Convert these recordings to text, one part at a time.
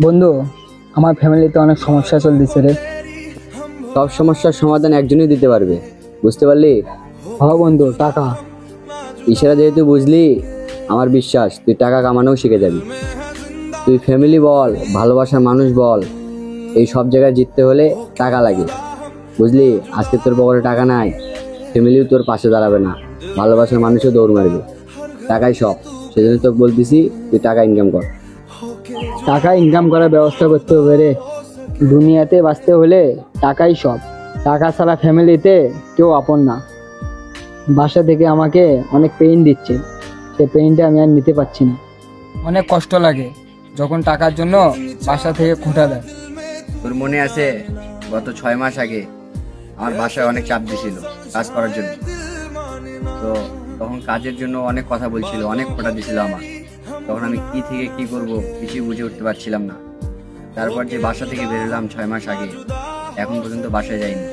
বন্ধু আমার ফ্যামিলিতে অনেক সমস্যা চলতেছে রে। সব সমস্যার সমাধান একজনই দিতে পারবে বুঝতে পারলি? হ বন্ধু টাকা। ইশারা যেহেতু বুঝলি আমার বিশ্বাস তুই টাকা কামানোও শিখে যাবি। তুই ফ্যামিলি বল ভালোবাসার মানুষ বল এই সব জায়গায় জিততে হলে টাকা লাগে। বুঝলি? আজকে তোর পকেটে টাকা নাই ফ্যামিলিও তোর পাশে দাঁড়াবে না ভালোবাসার মানুষও দৌড় মারবে। টাকাই সব সেজন্য তোকে বলতেছি তুই টাকা ইনকাম কর। টাকা ইনকাম করার ব্যবস্থা করতে হবে রে। দুনিয়াতে বাঁচতে হলে টাকাই সব। টাকা ছাড়া ফ্যামিলিতে কেউ আপন না। বাসা থেকে আমাকে অনেক পেইন দিচ্ছে। সে পেইনটা আমি আর নিতে পারছি না। অনেক কষ্ট লাগে যখন টাকার জন্য বাসা থেকে খুঁটা দেয়। তোর মনে আছে গত ছয় মাস আগে আমার বাসায় অনেক চাপ দিছিল কাজ করার জন্য? তো তখন কাজের জন্য অনেক কথা বলছিল অনেক খোঁটা দিছিল আমার তখন আমি কি থেকে কি করব কিছুই বুঝে উঠতে পারছিলাম না। তারপর যে বাসা থেকে বেরোলাম ছয় মাস আগে এখন পর্যন্ত বাসায় যাইনি।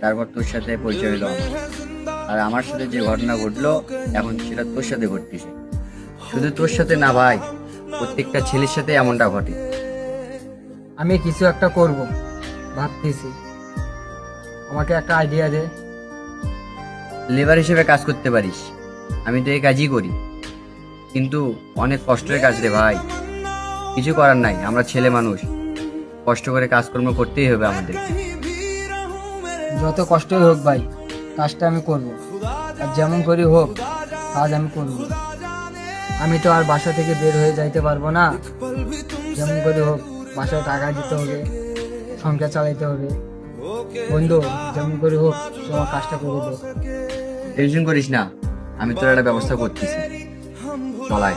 তারপর তোর সাথে পরিচয় হলো আর আমার সাথে যে ঘটনা ঘটলো এখন সেটা তোর সাথে ঘটতেছে। শুধু তোর সাথে না ভাই প্রত্যেকটা ছেলের সাথে এমনটা ঘটে। আমি কিছু একটা করব ভাবতেছি। আমাকে একটা আইডিয়া দে। লেবার হিসেবে কাজ করতে পারিস। আমি তো এই কাজই করি। কিন্তু অনেক কষ্টের কাজ রে ভাই। কিছু করার নাই আমরা ছেলে মানুষ। কষ্ট করে কাজকর্ম করতেই হবে আমাদের। যত কষ্টই হোক ভাই কাজটা আমি করব। আর যেমন করি হোক কাজ আমি করব। আমি তো আর বাসা থেকে বের হয়ে যাইতে পারব না। যেমন করে হোক বাসায় টাকা দিতে হবে সংসার চালাইতে হবে। বন্ধু যেমন করে হোক তোমার কাজটা করে দে টেনশন করিস না আমি তোর একটা ব্যবস্থা করতেছি। চলায়